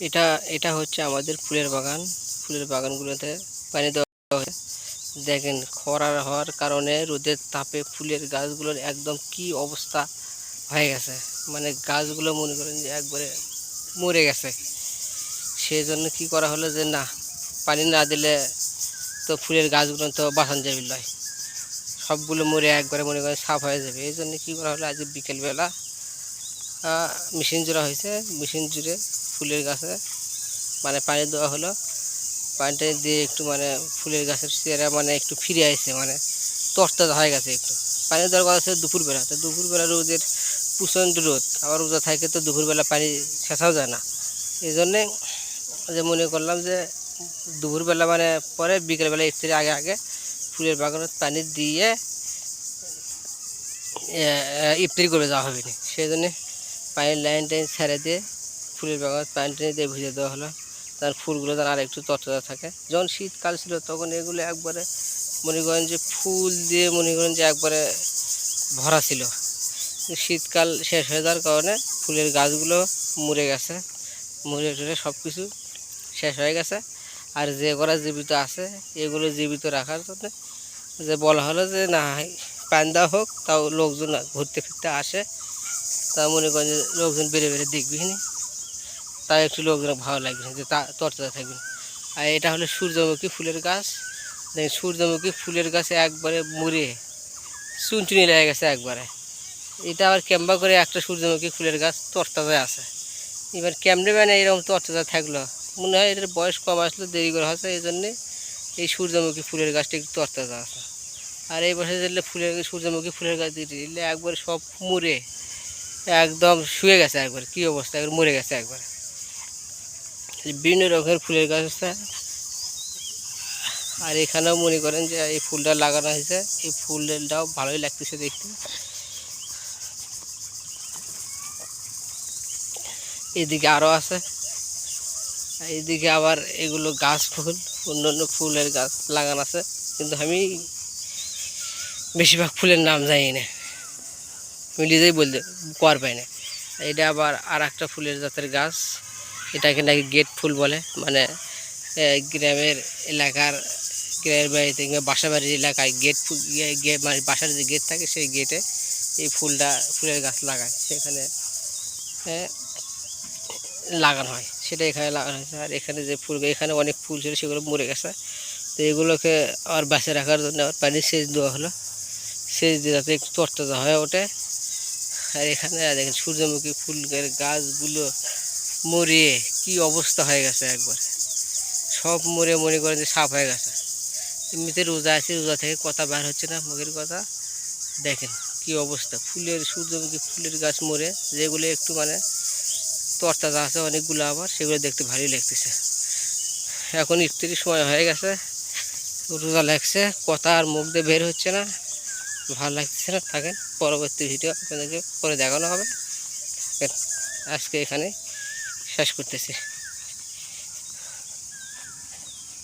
এটা এটা হচ্ছে আমাদের ফুলের বাগান। ফুলের বাগানগুলোতে পানি দেওয়া হয়। দেখেন, খরার হওয়ার কারণে রোদের তাপে ফুলের গাছগুলোর একদম কি অবস্থা হয়ে গেছে। মানে গাছগুলো মনে করেন যে একবারে মরে গেছে। সেই জন্য কী করা হলো যে না, পানি না দিলে তো ফুলের গাছগুলো তো বাঁচানো যাবে লয়। সবগুলো মরে একবারে মনে করেন সাফ হয়ে যাবে। এই জন্য কী করা হলো, আজ বিকেলবেলা মেশিন জোড়া হয়েছে, মেশিন জুড়ে ফুলের গাছে মানে পানি দেওয়া হলো। পানিটা দিয়ে একটু মানে ফুলের গাছের চেহারা মানে একটু ফিরে আসছে মানে তরতাজা হয়ে গেছে একটু। পানি দেওয়ার কথা ছিল দুপুরবেলা, তো দুপুরবেলা রোদের প্রচণ্ড রোদ। আবার রোদা থাকে তো দুপুরবেলা পানি শেষাও যায় না। এই জন্যে যে মনে করলাম যে দুপুরবেলা মানে পরে বিকেলবেলা ইফতারের আগে আগে ফুলের বাগানত পানি দিয়ে ইফতারি করে যাওয়া হবে না। সেই জন্যে পানির লাইন টাইন ছেড়ে দিয়ে ফুলের বাগান পানি টানি দিয়ে ভিজে দেওয়া হলো। তার ফুলগুলো তার আর একটু তরতাজা থাকে। যখন শীতকাল ছিল তখন এগুলো একবারে মনে করেন যে ফুল দিয়ে মনে করেন যে একবারে ভরা ছিল। শীতকাল শেষ হয়ে যাওয়ার কারণে ফুলের গাছগুলো মরে গেছে। মরে টরে সব কিছু শেষ হয়ে গেছে। আর যে করা জীবিত আছে, এগুলো জীবিত রাখার জন্য যে বলা হলো যে না, পান দেওয়া হোক, তাও লোকজন ঘুরতে ফিরতে আসে। তা মনে করেন যে লোকজন বেড়ে বেড়ে দেখবি নি? তাই একটু লোকজন ভালো লাগবে, যে তা তরতাজা থাকবে। আর এটা হলো সূর্যমুখী ফুলের গাছ। দেখেন সূর্যমুখী ফুলের গাছে একবারে মুড়ে চুনচুনি লেগে গেছে একবারে। এটা আবার ক্যাম্বা করে একটা সূর্যমুখী ফুলের গাছ তরতাজায় আছে। এবার কেমনে মানে এরকম তরতাজা থাকল? মনে হয় এটার বয়স কম আসলো দেরি করে হচ্ছে, এই জন্যে এই সূর্যমুখী ফুলের গাছটা একটু তরতাজা আছে। আর এই বছর ফুলের, সূর্যমুখী ফুলের গাছ দিয়ে একবার সব মুড়ে একদম শুয়ে গেছে একবার, কী অবস্থা? একবার মরে গেছে একবার। বিভিন্ন রকমের ফুলের গাছ আছে। আর এখানেও মনে করেন যে এই ফুলটা লাগানো হয়েছে। এই ফুলটাও ভালোই লাগতেছে দেখতে। এদিকে আরও আছে। এদিকে আবার এগুলো গাছ ফুল অন্য অন্য ফুলের গাছ লাগানো আছে। কিন্তু আমি বেশিরভাগ ফুলের নাম জানি না। নিজেই বলতে কর পাই না। এটা আবার আর একটা ফুলের জাতের গাছ। এটাকে নাকি গেট ফুল বলে। মানে গ্রামের এলাকার, গ্রামের বাড়িতে বাসা বাড়ির এলাকায় গেট ফুল গেট মানে বাসার যে গেট থাকে সেই গেটে এই ফুলটা, ফুলের গাছ লাগায়। সেখানে লাগানো হয়। সেটা এখানে লাগানো হয়েছে। আর এখানে যে ফুল, এখানে অনেক ফুল ছিল, সেগুলো মরে গেছে। তো এগুলোকে আর বাঁচিয়ে রাখার জন্য আবার পানি সেচ দেওয়া হলো। সেচ দিয়ে যাতে একটু তরতাজা হয়ে ওঠে। আর এখানে দেখেন সূর্যমুখী ফুলের গাছগুলো মরে কি অবস্থা হয়ে গেছে একবার। সব মরে মনে করেন যে সাফ হয়ে গেছে। এমনিতে রোজা আছে, রোজা থেকে কথা বার হচ্ছে না, মুখের কথা। দেখেন কি অবস্থা, ফুলের, সূর্যমুখী ফুলের গাছ মরে, যেগুলো একটু মানে তরতাজা আছে অনেকগুলো আবার, সেগুলো দেখতে ভালোই লাগতেছে। এখন ইফতারির সময় হয়ে গেছে, রোজা লাগছে, কথা আর মুখ দিয়ে বের হচ্ছে না। ভালো লাগতেছে না থাকেন। পরবর্তী ভিডিও আপনাদেরকে পরে দেখানো হবে। আজকে এখানে শেষ করতেছি।